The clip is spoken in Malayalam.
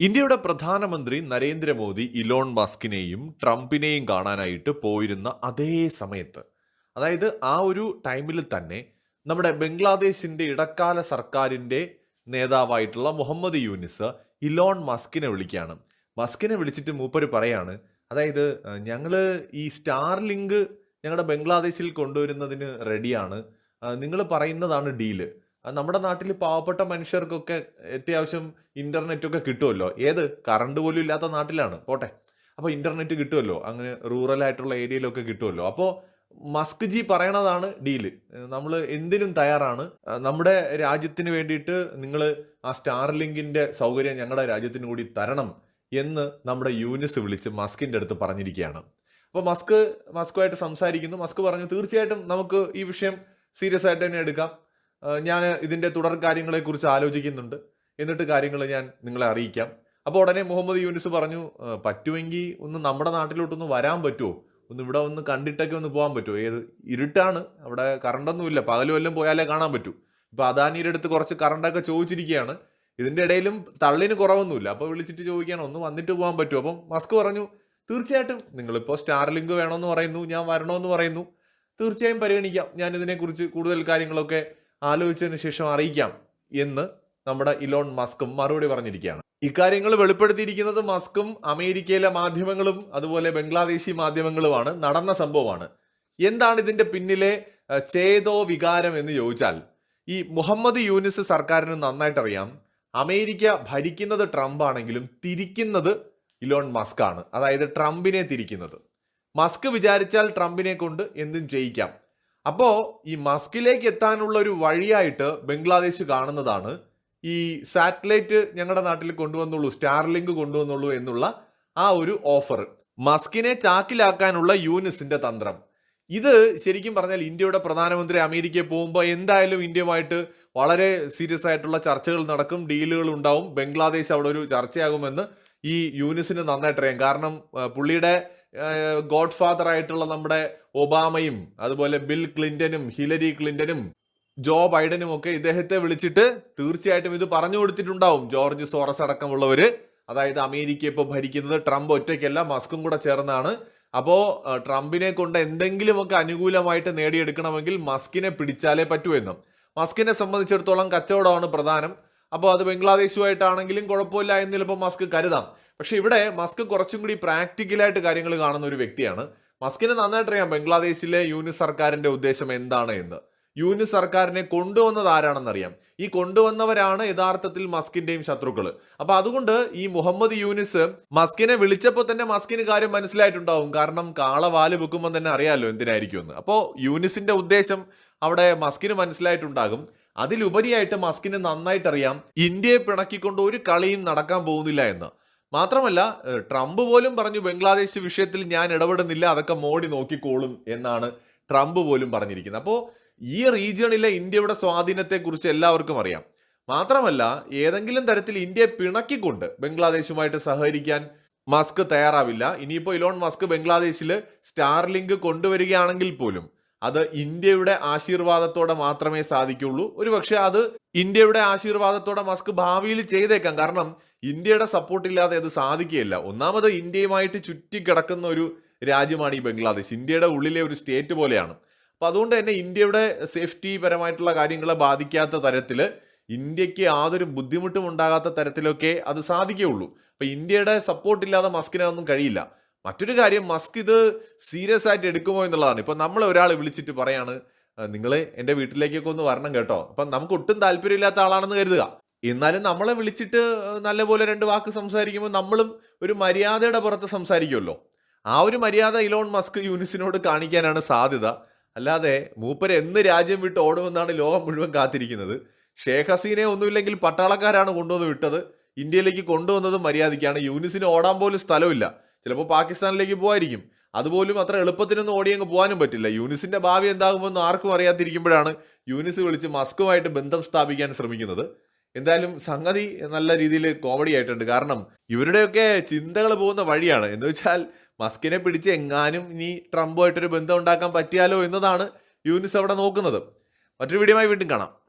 ഇന്ത്യയുടെ പ്രധാനമന്ത്രി നരേന്ദ്രമോദി ഇലോൺ മസ്കിനെയും ട്രംപിനെയും കാണാനായിട്ട് പോയിരുന്ന അതേ സമയത്ത്. അതായത് ആ ഒരു ടൈമിൽ തന്നെ നമ്മുടെ ബംഗ്ലാദേശിന്റെ ഇടക്കാല സർക്കാരിന്റെ നേതാവായിട്ടുള്ള മുഹമ്മദ് യൂനിസ് ഇലോൺ മസ്കിനെ വിളിക്കുകയാണ്. മസ്കിനെ വിളിച്ചിട്ട് മൂപ്പര് പറയാണ് അതായത് ഞങ്ങൾ ഈ സ്റ്റാർലിങ്ക് ഞങ്ങളുടെ ബംഗ്ലാദേശിൽ കൊണ്ടുവരുന്നതിന് റെഡിയാണ്. നിങ്ങൾ പറയുന്നതാണ് ഡീൽ. നമ്മുടെ നാട്ടിൽ പാവപ്പെട്ട മനുഷ്യർക്കൊക്കെ അത്യാവശ്യം ഇന്റർനെറ്റൊക്കെ കിട്ടുമല്ലോ ഏത്? കറണ്ട് പോലും ഇല്ലാത്ത നാട്ടിലാണ്. പോട്ടെ. അപ്പോൾ ഇന്റർനെറ്റ് കിട്ടുമല്ലോ അങ്ങനെ റൂറൽ ആയിട്ടുള്ള ഏരിയയിലൊക്കെ കിട്ടുമല്ലോ അപ്പോൾ മസ്ക് ജി പറയണതാണ് ഡീൽ നമ്മൾ എന്തിനും തയ്യാറാണ്. നമ്മുടെ രാജ്യത്തിന് വേണ്ടിയിട്ട് നിങ്ങൾ ആ സ്റ്റാർ ലിങ്കിന്റെ സൗകര്യം ഞങ്ങളുടെ രാജ്യത്തിന് കൂടി തരണം എന്ന് നമ്മുടെ യൂനിസ് വിളിച്ച് മസ്കിന്റെ അടുത്ത് പറഞ്ഞിരിക്കുകയാണ്. അപ്പോൾ മസ്ക് മസ്കുമായിട്ട് സംസാരിക്കുന്നു. മസ്ക് പറഞ്ഞു തീർച്ചയായിട്ടും നമുക്ക് ഈ വിഷയം സീരിയസ് ആയിട്ട് തന്നെ എടുക്കാം. ഞാൻ ഇതിന്റെ തുടർ കാര്യങ്ങളെക്കുറിച്ച് ആലോചിക്കുന്നുണ്ട്. എന്നിട്ട് കാര്യങ്ങൾ ഞാൻ നിങ്ങളെ അറിയിക്കാം. അപ്പോൾ ഉടനെ മുഹമ്മദ് യൂനിസ് പറഞ്ഞു "ആ, പറ്റുമെങ്കിൽ ഒന്ന് നമ്മുടെ നാട്ടിലോട്ടൊന്ന് വരാൻ പറ്റുമോ ഒന്ന് ഇവിടെ ഒന്ന് കണ്ടിട്ടൊക്കെ ഒന്ന് പോകാൻ പറ്റുമോ ഏത് ഇരുട്ടാണ്. അവിടെ കറണ്ടൊന്നുമില്ല. പകലും എല്ലാം പോയാലേ കാണാൻ പറ്റൂ. ഇപ്പൊ അദാനിയുടെ അടുത്ത് കുറച്ച് കറണ്ടൊക്കെ ചോദിച്ചിരിക്കുകയാണ്. ഇതിന്റെ ഇടയിലും തള്ളിന് കുറവൊന്നുമില്ല. അപ്പോൾ വിളിച്ചിട്ട് ചോദിക്കുകയാണ് ഒന്ന് വന്നിട്ട് പോകാൻ പറ്റുമോ അപ്പം മസ്ക് പറഞ്ഞു തീർച്ചയായിട്ടും. നിങ്ങളിപ്പോൾ സ്റ്റാർ ലിങ്ക് വേണമെന്ന് പറയുന്നു. ഞാൻ വരണമെന്ന് പറയുന്നു. തീർച്ചയായും പരിഗണിക്കാം. ഞാൻ ഇതിനെക്കുറിച്ച് കൂടുതൽ കാര്യങ്ങളൊക്കെ ആലോചിച്ചതിന് ശേഷം അറിയിക്കാം എന്ന് നമ്മുടെ ഇലോൺ മസ്കും മറുപടി പറഞ്ഞിരിക്കുകയാണ്. ഇക്കാര്യങ്ങൾ വെളിപ്പെടുത്തിയിരിക്കുന്നത് മസ്കും അമേരിക്കയിലെ മാധ്യമങ്ങളും അതുപോലെ ബംഗ്ലാദേശി മാധ്യമങ്ങളുമാണ്. നടന്ന സംഭവമാണ്. എന്താണ് ഇതിന്റെ പിന്നിലെ ചേതോ വികാരം എന്ന് ചോദിച്ചാൽ ഈ മുഹമ്മദ് യൂനിസ് സർക്കാരിന് നന്നായിട്ടറിയാം അമേരിക്ക ഭരിക്കുന്നത് ട്രംപ് ആണെങ്കിലും തിരിക്കുന്നത് ഇലോൺ മസ്ക് ആണ് അതായത് ട്രംപിനെ തിരിക്കുന്നത്. മസ്ക് വിചാരിച്ചാൽ ട്രംപിനെ കൊണ്ട് എന്തും ചെയ്യിക്കാം അപ്പോ ഈ മസ്കിലേക്ക് എത്താനുള്ള ഒരു വഴിയായിട്ട് ബംഗ്ലാദേശ് കാണുന്നതാണ്. ഈ സാറ്റലൈറ്റ് ഞങ്ങളുടെ നാട്ടിൽ കൊണ്ടുവന്നുള്ളൂ സ്റ്റാർലിങ്ക് കൊണ്ടുവന്നുള്ളൂ എന്നുള്ള ആ ഒരു ഓഫർ മസ്കിനെ ചാക്കിലാക്കാനുള്ള യൂനിസിന്റെ തന്ത്രം. ഇത് ശരിക്കും പറഞ്ഞാൽ ഇന്ത്യയുടെ പ്രധാനമന്ത്രി അമേരിക്കയിൽ പോകുമ്പോൾ എന്തായാലും ഇന്ത്യയുമായിട്ട് വളരെ സീരിയസ് ആയിട്ടുള്ള ചർച്ചകൾ നടക്കും ഡീലുകൾ ഉണ്ടാവും. ബംഗ്ലാദേശ് അവിടെ ഒരു ചർച്ചയാകുമെന്ന് ഈ യൂനിസിന് നന്നായിട്ടറിയാം കാരണം പുള്ളിയുടെ ഗോഡ് ഫാദർ ആയിട്ടുള്ള നമ്മുടെ ഒബാമയും അതുപോലെ ബിൽ ക്ലിന്റനും ഹിലരി ക്ലിന്റനും ജോ ബൈഡനും ഒക്കെ ഇദ്ദേഹത്തെ വിളിച്ചിട്ട് തീർച്ചയായിട്ടും ഇത് പറഞ്ഞു കൊടുത്തിട്ടുണ്ടാവും. ജോർജ് സോറസ് അടക്കമുള്ളവര്. അതായത് അമേരിക്ക ഇപ്പോൾ ഭരിക്കുന്നത് ട്രംപ് ഒറ്റയ്ക്കല്ല മസ്കും കൂടെ ചേർന്നാണ്. അപ്പോ അഹ്, ട്രംപിനെ കൊണ്ട് എന്തെങ്കിലുമൊക്കെ അനുകൂലമായിട്ട് നേടിയെടുക്കണമെങ്കിൽ മസ്കിനെ പിടിച്ചാലേ പറ്റൂ എന്നും. മസ്കിനെ സംബന്ധിച്ചിടത്തോളം കച്ചവടമാണ് പ്രധാനം. അപ്പോൾ അത് ബംഗ്ലാദേശുമായിട്ടാണെങ്കിലും കുഴപ്പമില്ല എന്ന് മസ്ക് കരുതാം. പക്ഷെ ഇവിടെ മസ്ക് കുറച്ചും കൂടി പ്രാക്ടിക്കലായിട്ട് കാര്യങ്ങൾ കാണുന്ന ഒരു വ്യക്തിയാണ്. മസ്കിന് നന്നായിട്ട് അറിയാം ബംഗ്ലാദേശിലെ യൂനിസ് സർക്കാരിന്റെ ഉദ്ദേശം എന്താണ് എന്ന്. യൂനിസ് സർക്കാരിനെ കൊണ്ടുവന്നത് ആരാണെന്നറിയാം. ഈ കൊണ്ടുവന്നവരാണ് യഥാർത്ഥത്തിൽ മസ്കിന്റെയും ശത്രുക്കൾ. അപ്പൊ അതുകൊണ്ട് ഈ മുഹമ്മദ് യൂനിസ് മസ്കിനെ വിളിച്ചപ്പോൾ തന്നെ മസ്കിന് കാര്യം മനസ്സിലായിട്ടുണ്ടാവും. കാരണം കാള വാൽ വെക്കുമ്പോൾ തന്നെ അറിയാലോ എന്തിനായിരിക്കും എന്ന്. അപ്പോൾ യൂനിസിന്റെ ഉദ്ദേശം അവിടെ മസ്കിന് മനസ്സിലായിട്ടുണ്ടാകും. അതിലുപരിയായിട്ട് മസ്കിന് നന്നായിട്ടറിയാം ഇന്ത്യയെ പിണക്കിക്കൊണ്ട് ഒരു കളിയും നടക്കാൻ പോകുന്നില്ല എന്ന്. മാത്രമല്ല ട്രംപ് പോലും പറഞ്ഞു ബംഗ്ലാദേശ് വിഷയത്തിൽ ഞാൻ ഇടപെടുന്നില്ല അതൊക്കെ മോഡി നോക്കിക്കോളും എന്നാണ് ട്രംപ് പോലും പറഞ്ഞിരിക്കുന്നത്. അപ്പോൾ ഈ റീജിയണിലെ ഇന്ത്യയുടെ സ്വാധീനത്തെക്കുറിച്ച് എല്ലാവർക്കും അറിയാം. മാത്രമല്ല ഏതെങ്കിലും തരത്തിൽ ഇന്ത്യയെ പിണക്കിക്കൊണ്ട് ബംഗ്ലാദേശുമായിട്ട് സഹകരിക്കാൻ മസ്ക് തയ്യാറാവില്ല. ഇനിയിപ്പോൾ ഇലോൺ മസ്ക് ബംഗ്ലാദേശിൽ സ്റ്റാർലിങ്ക് കൊണ്ടുവരികയാണെങ്കിൽ പോലും അത് ഇന്ത്യയുടെ ആശീർവാദത്തോടെ മാത്രമേ സാധിക്കുള്ളൂ ഒരുപക്ഷെ അത് ഇന്ത്യയുടെ ആശീർവാദത്തോടെ മസ്ക് ഭാവിയിൽ ചെയ്തേക്കാം. കാരണം ഇന്ത്യയുടെ സപ്പോർട്ട് ഇല്ലാതെ അത് സാധിക്കുകയില്ല. ഒന്നാമത് ഇന്ത്യയുമായിട്ട് ചുറ്റിക്കിടക്കുന്ന ഒരു രാജ്യമാണ് ഈ ബംഗ്ലാദേശ്. ഇന്ത്യയുടെ ഉള്ളിലെ ഒരു സ്റ്റേറ്റ് പോലെയാണ്. അപ്പം അതുകൊണ്ട് തന്നെ ഇന്ത്യയുടെ സേഫ്റ്റി പരമായിട്ടുള്ള കാര്യങ്ങളെ ബാധിക്കാത്ത തരത്തിൽ ഇന്ത്യയ്ക്ക് യാതൊരു ബുദ്ധിമുട്ടും ഉണ്ടാകാത്ത തരത്തിലൊക്കെ അത് സാധിക്കുകയുള്ളൂ. അപ്പം ഇന്ത്യയുടെ സപ്പോർട്ട് ഇല്ലാതെ മസ്കിന് അതൊന്നും കഴിയില്ല. മറ്റൊരു കാര്യം മസ്ക് ഇത് സീരിയസ് ആയിട്ട് എടുക്കുമോ എന്നുള്ളതാണ്. ഇപ്പം നമ്മൾ ഒരാൾ വിളിച്ചിട്ട് പറയാണ് നിങ്ങൾ എന്റെ വീട്ടിലേക്കൊക്കെ ഒന്ന് വരണം കേട്ടോ. അപ്പം നമുക്ക് ഒട്ടും താല്പര്യമില്ലാത്ത ആളാണെന്ന് കരുതുക. എന്നാലും നമ്മളെ വിളിച്ചിട്ട് നല്ലപോലെ രണ്ട് വാക്ക് സംസാരിക്കുമ്പോൾ നമ്മളും ഒരു മര്യാദയുടെ പുറത്ത് സംസാരിക്കുമല്ലോ. ആ ഒരു മര്യാദ ഇലോൺ മസ്ക് യൂനിസിനോട് കാണിക്കാനാണ് സാധ്യത. അല്ലാതെ മൂപ്പര് എന്ന് രാജ്യം വിട്ട് ഓടുമെന്നാണ് ലോകം മുഴുവൻ കാത്തിരിക്കുന്നത്. ഷേഖ് ഹസീനെ ഒന്നുമില്ലെങ്കിൽ പട്ടാളക്കാരാണ് കൊണ്ടുവന്ന് വിട്ടത്. ഇന്ത്യയിലേക്ക് കൊണ്ടുവന്നത് മര്യാദയ്ക്കാണ്. യൂനിസിന് ഓടാൻ പോലും സ്ഥലമില്ല. ചിലപ്പോൾ പാകിസ്ഥാനിലേക്ക് പോകായിരിക്കും അതുപോലും അത്ര എളുപ്പത്തിനൊന്നും ഓടി അങ്ങ് പോകാനും പറ്റില്ല. യൂനിസിന്റെ ഭാവി എന്താകുമെന്ന് ആർക്കും അറിയാതിരിക്കുമ്പോഴാണ് യൂനിസ് വിളിച്ച് മസ്കുമായിട്ട് ബന്ധം സ്ഥാപിക്കാൻ ശ്രമിക്കുന്നത്. എന്തായാലും സംഗതി നല്ല രീതിയിൽ കോമഡി ആയിട്ടുണ്ട്. കാരണം ഇവരുടെയൊക്കെ ചിന്തകൾ പോകുന്ന വഴിയാണ്. എന്ന് വെച്ചാൽ മസ്കിനെ പിടിച്ച് എങ്ങാനും ഇനി ട്രംപുമായിട്ടൊരു ബന്ധം ഉണ്ടാക്കാൻ പറ്റിയാലോ എന്നതാണ് യൂനിസ് അവിടെ നോക്കുന്നത്. മറ്റൊരു വീഡിയോ വീണ്ടും കാണാം.